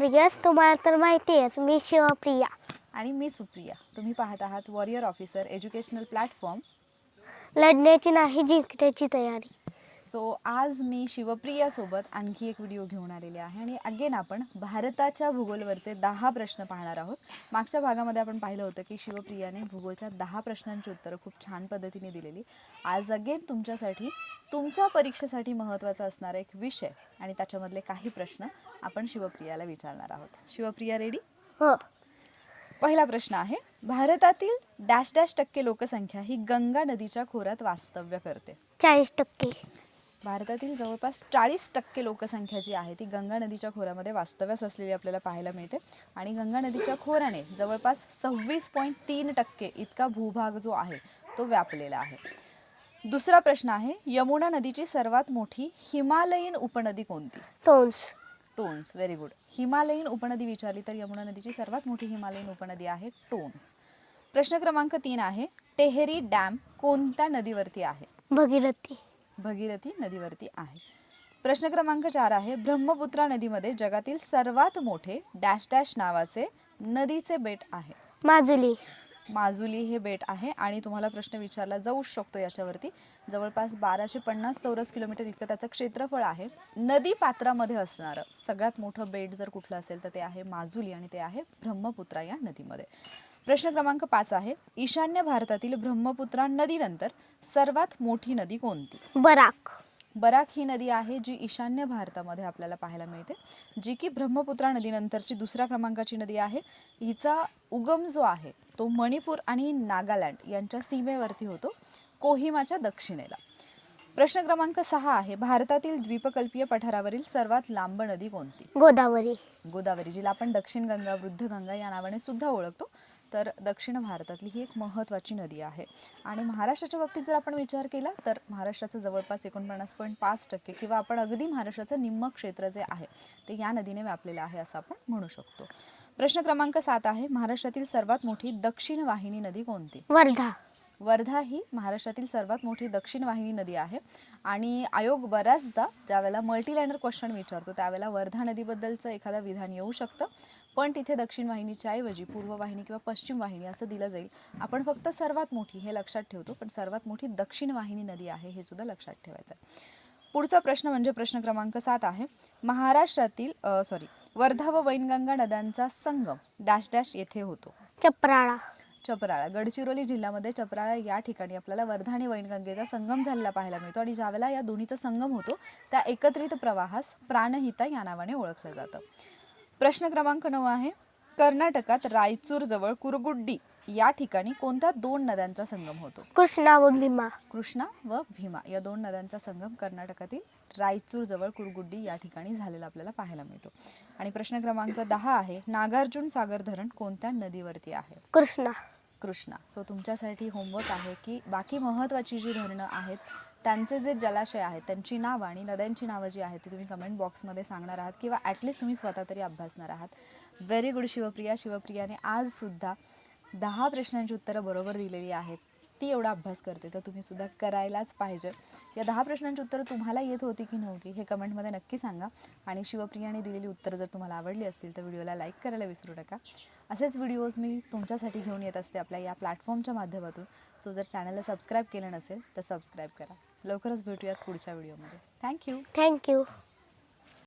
Prius तुम्हाला तर माहिती आहेच मी शिवप्रिया. आणि मी सुप्रिया. तुम्ही पाहत आहात वॉरियर ऑफिसर एज्युकेशनल प्लॅटफॉर्म. लढण्याची नाही जिंकण्याची तयारी. सो आज मी शिवप्रियासोबत आणखी एक व्हिडिओ घेऊन आलेले आहे. आणि अगेन आपण भारताच्या भूगोलवरचे दहा प्रश्न पाहणार आहोत. मागच्या भागामध्ये आपण पाहिलं होतं की शिवप्रियाने भूगोलच्या दहा प्रश्नांची उत्तरं खूप छान पद्धतीने दिलेली. आज अगेन तुमच्यासाठी तुमच्या परीक्षेसाठी महत्त्वाचा असणारा एक विषय आणि त्याच्यामधले काही प्रश्न आपण शिवप्रियाला विचारणार आहोत. शिवप्रिया रेडी हो. पहिला प्रश्न आहे भारतातील डॅश डॅश टक्के लोकसंख्या ही गंगा नदीच्या खोऱ्यात वास्तव्य करते. चाळीस टक्के. भारतातील जवळपास चाळीस टक्के लोकसंख्या जी आहे ती गंगा नदीच्या खोऱ्यामध्ये वास्तव्यास असलेली आपल्याला पाहायला मिळते. आणि गंगा नदीच्या खोऱ्याने जवळपास सव्वीस पॉईंट तीन टक्के इतका भूभाग जो आहे तो व्यापलेला आहे. दुसरा प्रश्न आहे यमुना नदीची सर्वात मोठी हिमालयीन उपनदी कोणती? टोन्स. टोन्स व्हेरी गुड हिमालयीन उपनदी विचारली तर यमुना नदीची सर्वात मोठी हिमालयीन उपनदी आहे टोन्स. प्रश्न क्रमांक तीन आहे टेहरी डॅम कोणत्या नदीवरती आहे? भगीरथी. भगीरथी नदीवरती आहे. प्रश्न क्रमांक चार आहे ब्रह्मपुत्रा नदीमध्ये जगातील सर्वात मोठे डॅश डॅश नावाचे नदीचे बेट आहे. माजुली. माजुली हे बेट आहे आणि तुम्हाला प्रश्न विचारला जाऊ शकतो याच्यावरती. जवळपास बाराशे पन्नास चौरस किलोमीटर इतकं त्याचं क्षेत्रफळ आहे. नदी पात्रामध्ये असणारं सगळ्यात मोठं बेट जर कुठलं असेल तर ते आहे माजुली आणि ते आहे ब्रह्मपुत्रा या नदीमध्ये. प्रश्न क्रमांक पाच आहे. ईशान्य भारतातील ब्रह्मपुत्रा नदीनंतर सर्वात मोठी नदी कोणती? बराक. बराक ही नदी आहे जी ईशान्य भारतामध्ये आपल्याला पाहायला मिळते जी की ब्रह्मपुत्रा नदीनंतरची दुसऱ्या क्रमांकाची नदी आहे. हिचा उगम जो आहे तो मणिपूर आणि नागालँड यांच्या सीमेवरती होतो कोहिमाच्या दक्षिणेला. प्रश्न क्रमांक सहा आहे. भारतातील द्वीपकल्पीय पठारावरील सर्वात लांब नदी कोणती? गोदावरी. गोदावरी जिला आपण दक्षिण गंगा वृद्ध गंगा या नावाने सुद्धा ओळखतो. तर दक्षिण भारतातली ही एक महत्त्वाची नदी आहे. आणि महाराष्ट्राच्या बाबतीत जर आपण विचार केला तर महाराष्ट्राचं जवळपास एकोणपन्नास पॉईंट पाच टक्के किंवा आपण अगदी महाराष्ट्राचं निम्म क्षेत्र जे आहे ते या नदीने व्यापलेलं आहे असं आपण म्हणू शकतो. प्रश्न क्रमांक सात आहे महाराष्ट्रातील सर्वात मोठी दक्षिण वाहिनी नदी कोणती? वर्धा. वर्धा ही महाराष्ट्रातील सर्वात मोठी दक्षिण वाहिनी नदी आहे. आणि आयोग बऱ्याचदा ज्यावेळेला मल्टीलायनर क्वेश्चन विचारतो त्यावेळेला वर्धा नदीबद्दलचं एखादं विधान येऊ शकतं. पण तिथे दक्षिण वाहिनीच्या ऐवजी पूर्व वाहिनी किंवा पश्चिम वाहिनी असं दिलं जाईल. आपण फक्त सर्वात मोठी हे लक्षात ठेवतो पण सर्वात मोठी दक्षिण वाहिनी नदी आहे हे सुद्धा लक्षात ठेवायचं आहे. पुढचा प्रश्न म्हणजे प्रश्न क्रमांक सात आहे. महाराष्ट्रातील सॉरी वर्धा व वैनगंगा नद्यांचा संगम डॅश डॅश येथे होतो. चपराळा. चपराळा गडचिरोली जिल्ह्यामध्ये चपराळा या ठिकाणी आपल्याला वर्धा आणि वैनगंगेचा संगम झालेला पाहायला मिळतो आणि ज्यावेळेला या दोन्हीचा संगम होतो त्या एकत्रित प्रवाहास प्राणहिता या नावाने ओळखलं जातं. प्रश्न क्रमांक नऊ आहे. कर्नाटकात रायचूर जवळ कुरगुड्डी या ठिकाणी कोणत्या दोन नद्यांचा संगम होतो? कृष्णा व भीमा. कृष्णा व भीमा या दोन नद्यांचा संगम कर्नाटकातील रायचूर जवळ कुरगुड्डी या ठिकाणी झालेला आपल्याला पाहायला मिळतो. आणि प्रश्न क्रमांक दहा आहे नागार्जुन सागर धरण कोणत्या नदीवरती आहे? कृष्णा. कृष्णा. सो तुमच्यासाठी होमवर्क आहे की बाकी महत्त्वाची जी धरणं आहेत त्यांचे जे जलाशय आहेत त्यांची नावं आणि नद्यांची नावं जी आहेत ती तुम्ही कमेंट बॉक्समध्ये सांगणार आहात किंवा ॲटलिस्ट तुम्ही स्वतः तरी अभ्यासणार आहात. व्हेरी गुड शिवप्रिया शिवप्रियाने आजसुद्धा दहा प्रश्नांची उत्तरं बरोबर दिलेली आहेत. ती एवढा अभ्यास करते तर तुम्ही सुद्धा करायलाच पाहिजे. या दहा प्रश्नांची उत्तरं तुम्हाला येत होती की नव्हती हे कमेंटमध्ये नक्की सांगा. आणि शिवप्रियाने दिलेली उत्तरं जर तुम्हाला आवडली असतील तर व्हिडिओला लाईक करायला विसरू नका. असेच व्हिडिओज मी तुमच्यासाठी घेऊन येत असते आपल्या या प्लॅटफॉर्मच्या माध्यमातून. सो जर चॅनलला सबस्क्राईब केलं नसेल तर सबस्क्राईब करा. लवकरच भेटूयात पुढच्या व्हिडिओमध्ये. Thank you thank you